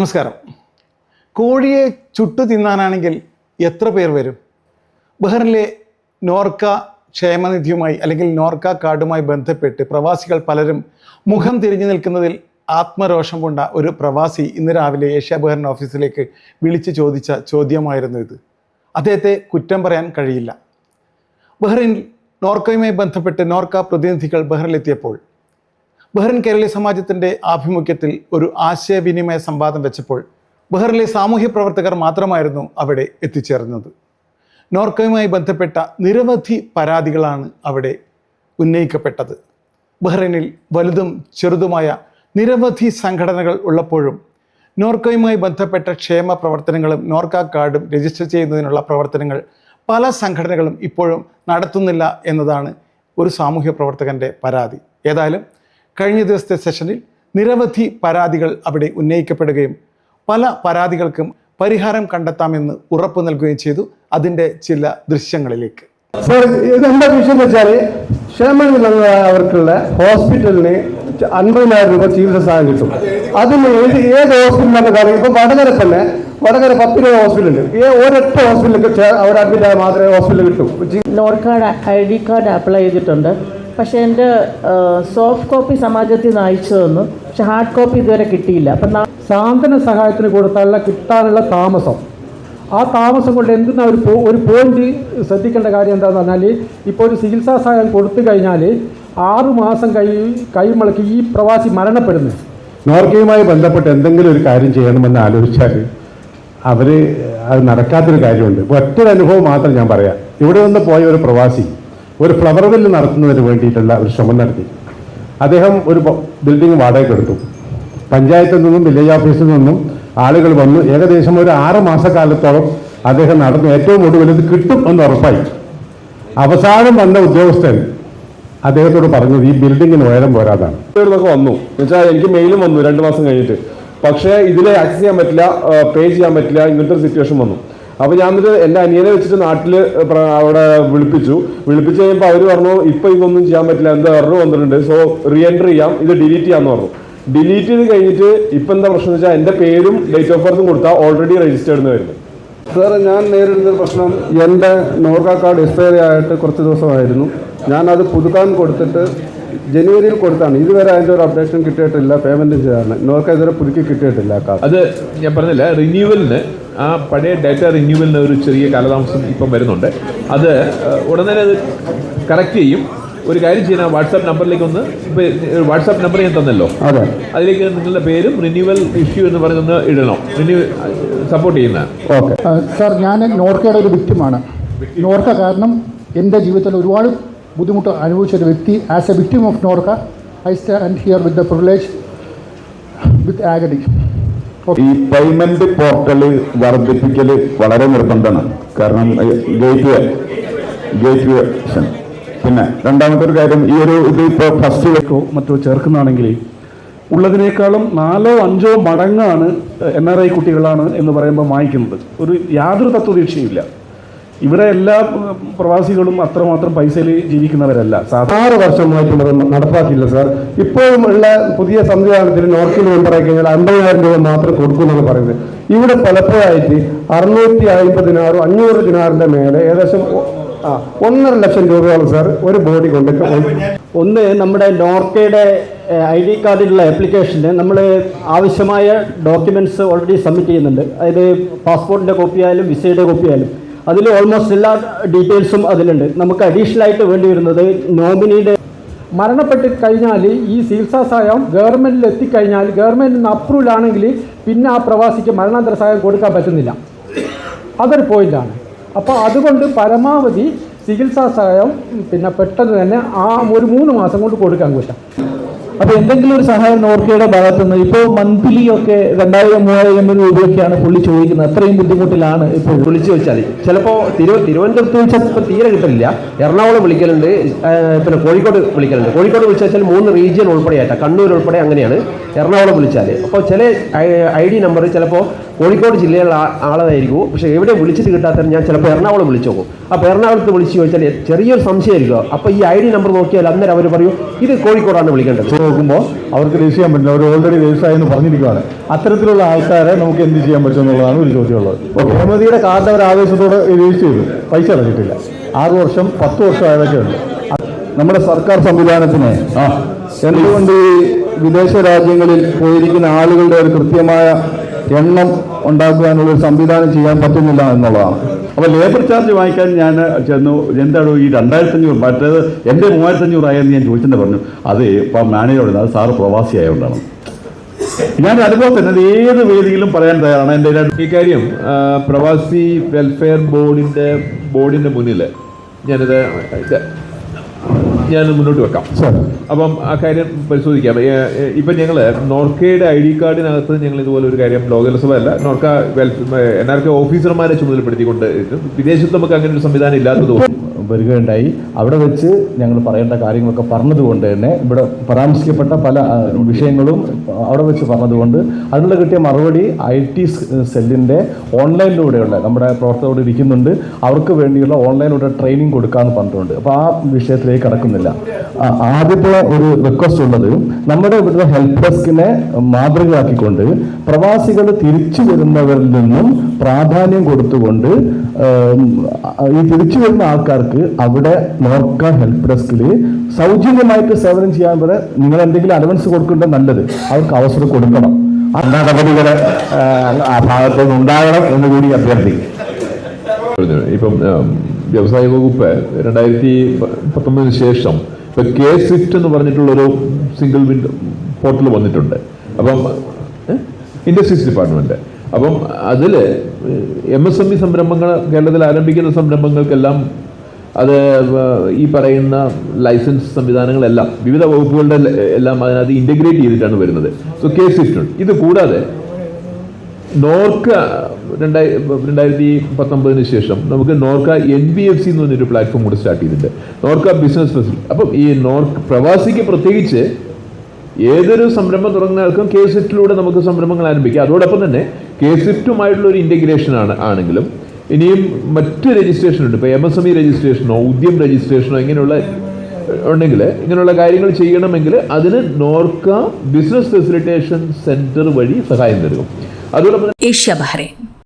നമസ്കാരം. കോഴിയെ ചുട്ടു തിന്നാനാണെങ്കിൽ എത്ര പേർ വരും? ബഹ്റിനിലെ നോർക്ക ക്ഷേമനിധിയുമായി അല്ലെങ്കിൽ നോർക്ക കാർഡുമായി ബന്ധപ്പെട്ട് പ്രവാസികൾ പലരും മുഖം തിരിഞ്ഞു നിൽക്കുന്നതിൽ ആത്മരോഷം കൊണ്ട ഒരു പ്രവാസി ഇന്ന് രാവിലെ ഏഷ്യ ബഹ്റിൻ ഓഫീസിലേക്ക് വിളിച്ചു ചോദിച്ച ചോദ്യമായിരുന്നു ഇത്. അദ്ദേഹത്തെ കുറ്റം പറയാൻ കഴിയില്ല. ബഹ്റിൻ നോർക്കയുമായി ബന്ധപ്പെട്ട് നോർക്ക പ്രതിനിധികൾ ബഹ്റിനിലെത്തിയപ്പോൾ ബഹ്റിൻ കേരളീയ സമാജത്തിന്റെ ആഭിമുഖ്യത്തിൽ ഒരു ആശയവിനിമയ സംവാദം വെച്ചപ്പോൾ ബഹ്റിലെ സാമൂഹ്യ പ്രവർത്തകർ മാത്രമായിരുന്നു അവിടെ എത്തിച്ചേർന്നത്. നോർക്കയുമായി ബന്ധപ്പെട്ട നിരവധി പരാതികളാണ് അവിടെ ഉന്നയിക്കപ്പെട്ടത്. ബഹ്റൈനിൽ വലുതും ചെറുതുമായ നിരവധി സംഘടനകൾ ഉള്ളപ്പോഴും നോർക്കയുമായി ബന്ധപ്പെട്ട ക്ഷേമ പ്രവർത്തനങ്ങളും നോർക്ക കാർഡും രജിസ്റ്റർ ചെയ്യുന്നതിനുള്ള പ്രവർത്തനങ്ങൾ പല സംഘടനകളും ഇപ്പോഴും നടത്തുന്നില്ല എന്നതാണ് ഒരു സാമൂഹ്യ പ്രവർത്തകന്റെ പരാതി. ഏതായാലും കഴിഞ്ഞ ദിവസത്തെ സെഷനിൽ നിരവധി പരാതികൾ അവിടെ ഉന്നയിക്കപ്പെടുകയും പല പരാതികൾക്കും പരിഹാരം കണ്ടെത്താമെന്ന് ഉറപ്പ് നൽകുകയും ചെയ്തു അതിന്റെ ചില ദൃശ്യങ്ങളിലേക്ക്. സർ ഇതെന്താ വിഷയം എന്ന് വെച്ചാൽ ക്ഷേമനില അവർക്കുള്ള ഹോസ്പിറ്റലിന് അൻപതിനായിരം രൂപ ചികിത്സ സഹായം കിട്ടും. അതിന് ഏത് ഏത് ഹോസ്പിറ്റലിലാണ് കാര്യം? ഇപ്പം വടകര തന്നെ വടകര പത്ത് രൂപ ഹോസ്പിറ്റലുണ്ട് ഈ ഒരൊറ്റ ഹോസ്പിറ്റലിൽ അവർ അഡ്മിറ്റ് ആയാൽ മാത്രമേ ഹോസ്പിറ്റലിൽ കിട്ടും. Norka card I D card apply ചെയ്തിട്ടുണ്ട്. പക്ഷേ എന്റെ സോഫ്റ്റ് കോപ്പി സമാജത്തിൽ നിന്ന് അയച്ചു തന്നു. പക്ഷെ ഹാർഡ് കോപ്പി ഇതുവരെ കിട്ടിയില്ല. അപ്പം സാന്ത്വന സഹായത്തിന് കൊടുത്താലുള്ള കിട്ടാനുള്ള താമസം. ആ താമസം കൊണ്ട് എന്തിനാ ഒരു ഒരു പോയിന്റ് ശ്രദ്ധിക്കേണ്ട കാര്യം എന്താണെന്ന് പറഞ്ഞാൽ ഇപ്പോൾ ഒരു ചികിത്സാ സഹായം കൊടുത്തു കഴിഞ്ഞാൽ ആറു മാസം കൈ കൈമളക്ക് ഈ പ്രവാസി മരണപ്പെടുന്നു. നോർക്കയുമായി ബന്ധപ്പെട്ട് എന്തെങ്കിലും ഒരു കാര്യം ചെയ്യണമെന്ന് ആലോചിച്ചാൽ അവർ അത് നടക്കാത്തൊരു കാര്യമുണ്ട്. ഒറ്റൊരനുഭവം മാത്രം ഞാൻ പറയാം. ഇവിടെ നിന്ന് പോയ ഒരു പ്രവാസി ഒരു ഫ്ലവർ വില്ല് നടത്തുന്നതിന് വേണ്ടിയിട്ടുള്ള ഒരു ശ്രമം നടത്തി. അദ്ദേഹം ഒരു ബിൽഡിംഗ് വാടകയ്ക്ക് എടുത്തു. പഞ്ചായത്തിൽ നിന്നും വില്ലേജ് ഓഫീസിൽ നിന്നും ആളുകൾ വന്നു. ഏകദേശം ഒരു ആറ് മാസക്കാലത്തോളം അദ്ദേഹം നടന്നു. ഏറ്റവും ഒടുവിൽ ഇത് കിട്ടും എന്ന് ഉറപ്പായി. അവസാനം വന്ന ഉദ്യോഗസ്ഥൻ അദ്ദേഹത്തോട് പറഞ്ഞത് ഈ ബിൽഡിങ്ങിന് ഉയരം പോരാതാണ്. ഇതൊക്കെ വന്നു. എന്നുവെച്ചാൽ എനിക്ക് മെയിലും വന്നു രണ്ട് മാസം കഴിഞ്ഞിട്ട്. പക്ഷേ ഇതിൽ ആക്സസ് ചെയ്യാൻ പറ്റില്ല പേ ചെയ്യാൻ പറ്റില്ല ഇങ്ങനത്തെ ഒരു സിറ്റുവേഷൻ വന്നു. അപ്പോൾ ഞാൻ എന്നിട്ട് എന്റെ അനിയനെ വെച്ചിട്ട് നാട്ടിൽ അവിടെ വിളിപ്പിച്ചു. വിളിപ്പിച്ച് കഴിഞ്ഞപ്പോൾ അവർ പറഞ്ഞു ഇപ്പോൾ ഇതൊന്നും ചെയ്യാൻ പറ്റില്ല. എന്താ എറർ വന്നിട്ടുണ്ട്. സോ റീ എൻട്രി ചെയ്യാം. ഇത് ഡിലീറ്റ് ചെയ്യാമെന്ന് പറഞ്ഞു. ഡിലീറ്റ് ചെയ്ത് കഴിഞ്ഞിട്ട് ഇപ്പം എന്താ പ്രശ്നം എന്ന് വെച്ചാൽ എന്റെ പേരും ഡേറ്റ് ഓഫ് ബർത്തും കൊടുത്താൽ ഓൾറെഡി രജിസ്റ്റേർഡ് എന്ന് വരുന്നു സാർ ഞാൻ നേരിടുന്ന പ്രശ്നം എന്റെ നോർക്ക കാർഡ് എക്സ്പയറി ആയിട്ട് കുറച്ച് ദിവസമായിരുന്നു. ഞാൻ അത് പുതുക്കാൻ കൊടുത്തിട്ട് ജനുവരിയിൽ കൊടുത്താണ്. ഇതുവരെ അതിന്റെ ഒരു അപ്ഡേഷൻ കിട്ടിയിട്ടില്ല. പേയ്മെന്റും ചെയ്യാറുണ്ട് നോർക്ക ഇതുവരെ പുതുക്കി കിട്ടിയിട്ടില്ല കാർഡ് അത് ഞാൻ പറഞ്ഞില്ല റിന്യൂവലിന് ആ പഴയ ഡാറ്റ റിന്യൂവലിന് ഒരു ചെറിയ കാലതാമസം ഇപ്പം വരുന്നുണ്ട്. അത് ഉടൻ ഉടനെ അത് കറക്റ്റ് ചെയ്യും. ഒരു കാര്യം ചെയ്യണം വാട്സാപ്പ് നമ്പറിലേക്ക് ഒന്ന് ഇപ്പോൾ വാട്സാപ്പ് നമ്പർ ഞാൻ തന്നല്ലോ. അതെ. അതിലേക്ക് നിങ്ങളുടെ പേരും റിന്യൂവൽ ഇഷ്യൂ എന്ന് പറഞ്ഞൊന്ന് ഇടണം. റിന്യൂ സപ്പോർട്ട് ചെയ്യുന്ന. ഓക്കെ. സാർ ഞാൻ നോർക്കയുടെ ഒരു വിക്റ്റിമാണ് നോർക്ക കാരണം എന്റെ ജീവിതത്തിൽ ഒരുപാട് ബുദ്ധിമുട്ട് അനുഭവിച്ച ഒരു വ്യക്തി. As a victim of Norka I stand here with the privilege with ആഗഡി ഈ പേയ്മെന്റ് പോർട്ടൽ വർദ്ധിപ്പിക്കൽ വളരെ നിർബന്ധമാണ്. കാരണം ഗേറ്റ് വേ ഗേറ്റ് വേ പിന്നെ രണ്ടാമത്തെ ഒരു കാര്യം ഈ ഒരു ഇത് ഫസ്റ്റ് ോ മറ്റോ ചേർക്കുന്നതാണെങ്കിൽ ഉള്ളതിനേക്കാളും നാലോ അഞ്ചോ മടങ്ങാണ് എൻ ആർ ഐ കുട്ടികളാണ് എന്ന് പറയുമ്പോൾ വാങ്ങിക്കുന്നത്. ഒരു യാതൊരു തത്വദീക്ഷയില്ല ഇവിടെ എല്ലാ പ്രവാസികളും അത്രമാത്രം പൈസയിൽ ജീവിക്കുന്നവരല്ല. സാധാരണ ആറ് വർഷമായിട്ടുള്ളത് നടപ്പാക്കിയില്ല സാർ. ഇപ്പോഴും ഉള്ള പുതിയ സംവിധാനത്തിൽ നോർക്കിൽ മെമ്പറായി കഴിഞ്ഞാൽ അമ്പതിനായിരം രൂപ മാത്രം കൊടുക്കുമെന്നാണ് പറയുന്നത്. ഇവിടെ പലപ്പോഴായിട്ട് അറുന്നൂറ്റി അമ്പതിനാറും അഞ്ഞൂറ് ദിനാറിന്റെ മേലെ ഏകദേശം ആ ഒന്നര ലക്ഷം രൂപയാണ് സാർ ഒരു ബോഡി കൊണ്ട് ഒന്ന് നമ്മുടെ നോർക്കയുടെ ഐ ഡി കാർഡിലുള്ള ആപ്ലിക്കേഷന് നമ്മൾ ആവശ്യമായ ഡോക്യുമെന്റ്സ് ഓൾറെഡി സബ്മിറ്റ് ചെയ്യുന്നുണ്ട്. അതായത് പാസ്പോർട്ടിന്റെ കോപ്പി ആയാലും വിസയുടെ കോപ്പി ആയാലും. അതിൽ ഓൾമോസ്റ്റ് എല്ലാ ഡീറ്റെയിൽസും അതിലുണ്ട്. നമുക്ക് അഡീഷണൽ ആയിട്ട് വേണ്ടി വരുന്നത് നോമിനിയുടെ മരണപ്പെട്ട് കഴിഞ്ഞാൽ ഈ ചികിത്സാ സഹായം ഗവൺമെന്റിൽ എത്തിക്കഴിഞ്ഞാൽ ഗവൺമെന്റിൽ നിന്ന് അപ്രൂവൽ ആണെങ്കിൽ പിന്നെ ആ പ്രവാസിക്ക് മരണാന്തര സഹായം കൊടുക്കാൻ പറ്റുന്നില്ല. അതൊരു പോയിന്റാണ് അപ്പോൾ അതുകൊണ്ട് പരമാവധി ചികിത്സാ സഹായം പിന്നെ പെട്ടെന്ന് തന്നെ ആ ഒരു മൂന്ന് മാസം കൊണ്ട് കൊടുക്കാൻ പറ്റും അപ്പോൾ എന്തെങ്കിലും ഒരു സഹായം നോർക്കയുടെ ഭാഗത്തു നിന്ന് ഇപ്പോൾ മന്ത്ലി ഒക്കെ രണ്ടായിരം മൂവായിരം രൂപയൊക്കെയാണ് പുള്ളി ചോദിക്കുന്നത്. അത്രയും ബുദ്ധിമുട്ടിലാണ് ഇപ്പോൾ വിളിച്ചു വെച്ചാൽ ചിലപ്പോ തിരു തിരുവനന്തപുരത്ത് വിളിച്ചാൽ ഇപ്പോൾ തീരെ കിട്ടില്ല എറണാകുളം വിളിക്കലുണ്ട് പിന്നെ കോഴിക്കോട് വിളിക്കലുണ്ട്. കോഴിക്കോട് വിളിച്ചു വെച്ചാൽ മൂന്ന് റീജിയൻ ഉൾപ്പെടെയായിട്ടാണ് കണ്ണൂർ ഉൾപ്പെടെ അങ്ങനെയാണ് എറണാകുളം വിളിച്ചാൽ അപ്പോൾ ചില ഐ ഡി നമ്പർ ചിലപ്പോൾ കോഴിക്കോട് ജില്ലയിലുള്ള ആളതായിരിക്കും ആളായിരിക്കും. പക്ഷേ എവിടെ വിളിച്ചിട്ട് കിട്ടാത്ത ഞാൻ ചിലപ്പോൾ എറണാകുളം വിളിച്ചു നോക്കും. അപ്പോൾ എറണാകുളത്ത് വിളിച്ച് ചോദിച്ചാൽ ചെറിയൊരു സംശയമായിരിക്കും. അപ്പോൾ ഈ ഐ ഡി നമ്പർ നോക്കിയാൽ അന്നേരം അവർ പറയും ഇത് കോഴിക്കോടാണ് വിളിക്കേണ്ടത്. നോക്കുമ്പോൾ അവർക്ക് രജിസ്റ്റർ ചെയ്യാൻ പറ്റില്ല. അവർ ഓൾറെഡി രജിസ്റ്റർ ആയെന്ന് പറഞ്ഞിരിക്കുകയാണ് അത്തരത്തിലുള്ള ആൾക്കാരെ നമുക്ക് എന്ത് ചെയ്യാൻ പറ്റും എന്നുള്ളതാണ് ഒരു ചോദ്യമുള്ളത്. ഭൂമതിയുടെ കാർഡ് അവർ ആവേശത്തോടെ രജിസ്റ്റർ ചെയ്തു. പൈസ അടച്ചിട്ടില്ല ആറ് വർഷം പത്ത് വർഷം ആയതൊക്കെ ഉണ്ട്. നമ്മുടെ സർക്കാർ സംവിധാനത്തിന് എന്തുകൊണ്ട് ഈ വിദേശ രാജ്യങ്ങളിൽ പോയിരിക്കുന്ന ആളുകളുടെ ഒരു കൃത്യമായ എണ്ണം ഉണ്ടാക്കുവാനുള്ള ഒരു സംവിധാനം ചെയ്യാൻ പറ്റുന്നില്ല എന്നുള്ളതാണ്. അപ്പോൾ ലേബർ ചാർജ് വാങ്ങിക്കാൻ ഞാൻ ചെന്നു. എന്താണോ ഈ രണ്ടായിരത്തി അഞ്ഞൂറ് മറ്റേത് എന്റെ മൂവായിരത്തി അഞ്ഞൂറ് ആയെന്ന് ഞാൻ ചോദിച്ചെന്ന് പറഞ്ഞു. അത് ഇപ്പം മാനേജറോട് അത് സാറ് പ്രവാസി ആയതുകൊണ്ടാണ് ഞാൻ അനുഭവം തന്നെ ഏത് വേദിയിലും പറയാൻ തയ്യാറാണ്. എന്റെ ഈ കാര്യം പ്രവാസി വെൽഫെയർ ബോർഡിന്റെ ബോർഡിന്റെ മുന്നിൽ ഞാനിത് ഞാൻ മുന്നോട്ട് വെക്കാം. അപ്പം ആ കാര്യം പരിശോധിക്കാം. ഇപ്പം ഞങ്ങൾ നോർക്കയുടെ ഐ ഡി കാർഡിനകത്ത് ഞങ്ങൾ ഇതുപോലെ ഒരു കാര്യം ലോകസഭ അല്ല നോർക്ക എൻ ആർ കെ ഓഫീസർമാരെ ചുമതലപ്പെടുത്തിക്കൊണ്ട് വിദേശത്ത് നമുക്ക് അങ്ങനെ ഒരു സംവിധാനം ഇല്ലാത്തതുകൊണ്ട് വരികയുണ്ടായി. അവിടെ വെച്ച് ഞങ്ങൾ പറയേണ്ട കാര്യങ്ങളൊക്കെ പറഞ്ഞതുകൊണ്ട് തന്നെ ഇവിടെ പരാമർശിക്കപ്പെട്ട പല വിഷയങ്ങളും അവിടെ വെച്ച് പറഞ്ഞതുകൊണ്ട് അതിനുള്ള കിട്ടിയ മറുപടി ഐ ടി സെല്ലിന്റെ ഓൺലൈനിലൂടെയുള്ള നമ്മുടെ പ്രവർത്തകരോട് ഇരിക്കുന്നുണ്ട്. അവർക്ക് വേണ്ടിയുള്ള ഓൺലൈനിലൂടെ ട്രെയിനിങ് കൊടുക്കാമെന്ന് പറഞ്ഞിട്ടുണ്ട്. അപ്പോൾ ആ വിഷയത്തിലേക്ക് കടക്കുന്നില്ല. ആദ്യത്തെ ഒരു റിക്വസ്റ്റ് ഉള്ളത് നമ്മുടെ ഇവിടുത്തെ ഹെൽപ്പ് ഡെസ്കിനെ മാതൃകയാക്കിക്കൊണ്ട് പ്രവാസികൾ തിരിച്ചു വരുന്നവരിൽ നിന്നും പ്രാധാന്യം കൊടുത്തുകൊണ്ട് ഈ തിരിച്ചു വരുന്ന ആൾക്കാർക്ക് അവിടെ നോർക്ക ഹെൽപ്പ് ഡെസ്കിൽ സൗജന്യമായിട്ട് സേവനം ചെയ്യാൻ വരെ നിങ്ങൾ എന്തെങ്കിലും അലവൻസ് കൊടുക്കേണ്ടത് നല്ലത്. അവർക്ക് അവസരം കൊടുക്കണം. ആ നടപടികൾ ആ ഭാഗത്തുനിന്ന് ഉണ്ടാകണം എന്ന് കൂടി അഭ്യർത്ഥിക്കും. ഇപ്പം വ്യവസായ വകുപ്പ് രണ്ടായിരത്തി പത്തൊമ്പതിന് ശേഷം ഇപ്പം കെ സ്വിഫ്റ്റ് എന്ന് പറഞ്ഞിട്ടുള്ളൊരു സിംഗിൾ വിൻഡോ പോർട്ടൽ വന്നിട്ടുണ്ട്. അപ്പം ഇൻഡസ്ട്രീസ് ഡിപ്പാർട്ട്മെന്റ് അപ്പം അതിൽ എം എസ് എം ഇ സംരംഭങ്ങൾ കേരളത്തിൽ ആരംഭിക്കുന്ന സംരംഭങ്ങൾക്കെല്ലാം അത് ഈ പറയുന്ന ലൈസൻസ് സംവിധാനങ്ങളെല്ലാം വിവിധ വകുപ്പുകളുടെ എല്ലാം അതിനകത്ത് ഇന്റഗ്രേറ്റ് ചെയ്തിട്ടാണ് വരുന്നത്. സോ കെ സ്വിഫ്റ്റ് ഉണ്ട്. ഇത് കൂടാതെ നോർക്ക രണ്ടായി രണ്ടായിരത്തി പത്തൊമ്പതിന് ശേഷം നമുക്ക് Norka N B F C എന്ന് പറഞ്ഞൊരു പ്ലാറ്റ്ഫോം കൂടെ സ്റ്റാർട്ട് ചെയ്തിട്ടുണ്ട്. നോർക്ക ബിസിനസ് ഫെസിലിറ്റി അപ്പം ഈ നോർക്ക് പ്രവാസിക്ക് പ്രത്യേകിച്ച് ഏതൊരു സംരംഭം തുടങ്ങുന്നവർക്കും കെ സിഫ്റ്റിലൂടെ നമുക്ക് സംരംഭങ്ങൾ ആരംഭിക്കാം. അതോടൊപ്പം തന്നെ കെ സ്വിഫ്റ്റുമായിട്ടുള്ള ഒരു ഇന്റഗ്രേഷൻ ആണ് ആണെങ്കിലും ഇനിയും മറ്റ് രജിസ്ട്രേഷൻ ഉണ്ട്. ഇപ്പോൾ എം എസ് എം ഇ രജിസ്ട്രേഷനോ ഉദ്യം രജിസ്ട്രേഷനോ ഇങ്ങനെയുള്ള ഉണ്ടെങ്കിൽ ഇങ്ങനെയുള്ള കാര്യങ്ങൾ ചെയ്യണമെങ്കിൽ അതിന് നോർക്ക ബിസിനസ് ഫെസിലിറ്റേഷൻ സെന്റർ വഴി സഹായം നൽകും അതുപോലെ ഏഷ്യ